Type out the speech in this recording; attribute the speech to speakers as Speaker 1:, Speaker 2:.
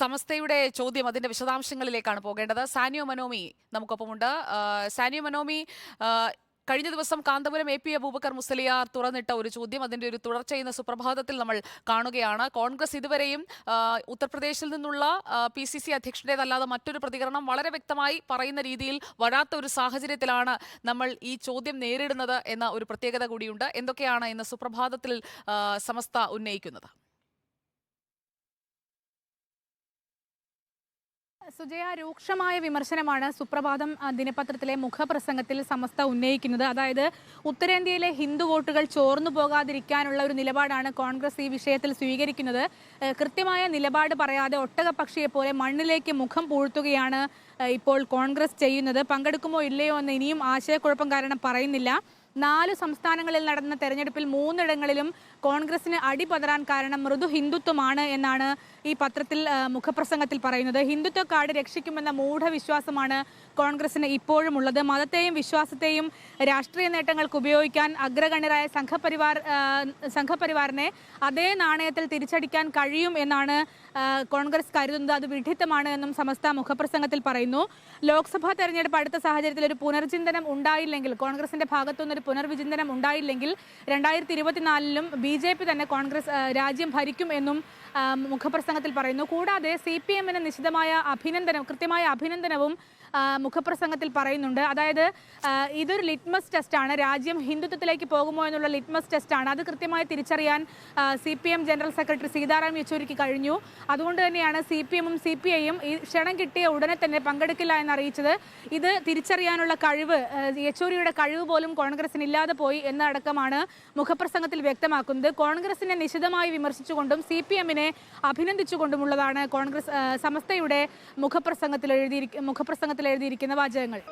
Speaker 1: സമസ്തയുടെ ചോദ്യം അതിന്റെ വിശദാംശങ്ങളിലേക്കാണ് പോകേണ്ടത്. സാനിയോ മനോമി നമുക്കൊപ്പമുണ്ട്. സാനിയോ മനോമി കഴിഞ്ഞ ദിവസം കാന്തപുരം എ പി അബൂബക്കർ മുസ്ലിയാർ തുറന്നിട്ട ഒരു ചോദ്യം അതിന്റെ ഒരു തുടർച്ച എന്ന സുപ്രഭാതത്തിൽ നമ്മൾ കാണുകയാണ്. കോൺഗ്രസ് ഇതുവരെയും ഉത്തർപ്രദേശിൽ നിന്നുള്ള പി സി സി അധ്യക്ഷന്റെതല്ലാതെ മറ്റൊരു പ്രതികരണം വളരെ വ്യക്തമായി പറയുന്ന രീതിയിൽ വരാത്ത ഒരു സാഹചര്യത്തിലാണ് നമ്മൾ ഈ ചോദ്യം നേരിടുന്നത് എന്ന ഒരു പ്രത്യേകത കൂടിയുണ്ട്. എന്തൊക്കെയാണ് ഇന്ന് സുപ്രഭാതത്തിൽ സമസ്ത ഉന്നയിക്കുന്നത്?
Speaker 2: സുജയ രൂക്ഷമായ വിമർശനമാണ് സുപ്രഭാതം ദിനപത്രത്തിലെ മുഖപ്രസംഗത്തിൽ സമസ്ത ഉന്നയിക്കുന്നത്. അതായത് ഉത്തരേന്ത്യയിലെ ഹിന്ദു വോട്ടുകൾ ചോർന്നു പോകാതിരിക്കാനുള്ള ഒരു നിലപാടാണ് കോൺഗ്രസ് ഈ വിഷയത്തിൽ സ്വീകരിക്കുന്നത്. കൃത്യമായ നിലപാട് പറയാതെ ഒട്ടകപക്ഷിയെ പോലെ മണ്ണിലേക്ക് മുഖം പൂഴ്ത്തുകയാണ് ഇപ്പോൾ കോൺഗ്രസ് ചെയ്യുന്നത് പങ്കെടുക്കുമോ ഇല്ലയോ എന്ന് ഇനിയും ആശയക്കുഴപ്പം കാരണം പറയുന്നില്ല. നാല് സംസ്ഥാനങ്ങളിൽ നടന്ന തെരഞ്ഞെടുപ്പിൽ മൂന്നിടങ്ങളിലും കോൺഗ്രസിന് അടിപതറാൻ കാരണം മൃദു ഹിന്ദുത്വമാണ് എന്നാണ് ഈ പത്രത്തിൽ മുഖപ്രസംഗത്തിൽ പറയുന്നത്. ഹിന്ദുത്വ കാർഡ് രക്ഷിക്കുമെന്ന മൂഢവിശ്വാസമാണ് കോൺഗ്രസിന് ഇപ്പോഴും ഉള്ളത് മതത്തെയും വിശ്വാസത്തെയും രാഷ്ട്രീയ നേട്ടങ്ങൾക്ക് ഉപയോഗിക്കാൻ അഗ്രഗണ്യരായ സംഘപരിവാർ സംഘപരിവാറിനെ അതേ നാണയത്തിൽ തിരിച്ചടിക്കാൻ കഴിയും എന്നാണ് കോൺഗ്രസ് കരുതുന്നത്. അത് വിഡിത്തമാണ് എന്നും സമസ്ത മുഖപ്രസംഗത്തിൽ പറയുന്നു. ലോക്സഭാ തെരഞ്ഞെടുപ്പ് അടുത്ത സാഹചര്യത്തിൽ ഒരു പുനർചിന്തനം ഉണ്ടായില്ലെങ്കിൽ കോൺഗ്രസിന്റെ ഭാഗത്തുനിന്ന് ഒരു പുനർവിചിന്തനം ഉണ്ടായില്ലെങ്കിൽ രണ്ടായിരത്തി ഇരുപത്തിനാലിലും ബി ജെ പി തന്നെ കോൺഗ്രസ് രാജ്യം ഭരിക്കും എന്നും മുഖപ്രസംഗത്തിൽ പറയുന്നു. കൂടാതെ സി പി എമ്മിന് നിശിതമായ അഭിനന്ദനം കൃത്യമായ അഭിനന്ദനവും മുഖപ്രസംഗത്തിൽ പറയുന്നുണ്ട്. അതായത് ഇതൊരു ലിറ്റ്മസ് ടെസ്റ്റാണ് രാജ്യം ഹിന്ദുത്വത്തിലേക്ക് പോകുമോ എന്നുള്ള ലിറ്റ്മസ് ടെസ്റ്റാണ് അത് കൃത്യമായി തിരിച്ചറിയാൻ C P M general secretary Sitaram യെച്ചൂരിക്ക് കഴിഞ്ഞു. അതുകൊണ്ട് തന്നെയാണ് സി പി എമ്മും സി പി ഐയും ഈ ക്ഷണം കിട്ടിയ ഉടനെ തന്നെ പങ്കെടുക്കില്ല എന്ന് അറിയിച്ചത് ഇത് തിരിച്ചറിയാനുള്ള കഴിവ് യെച്ചൂരിയുടെ കഴിവ് പോലും കോൺഗ്രസിന് ഇല്ലാതെ പോയി എന്നടക്കമാണ് മുഖപ്രസംഗത്തിൽ വ്യക്തമാക്കുന്നത്. കോൺഗ്രസിനെ നിശിതമായി വിമർശിച്ചുകൊണ്ടും സി പി എമ്മിനെ അഭിനന്ദിച്ചുകൊണ്ടുമുള്ളതാണ് കോൺഗ്രസ് സമസ്തയുടെ മുഖപ്രസംഗത്തിൽ എഴുതിയിരിക്കുന്ന മുഖപ്രസംഗത്തിൽ എഴുതിയിരിക്കുന്ന വാചകങ്ങൾ.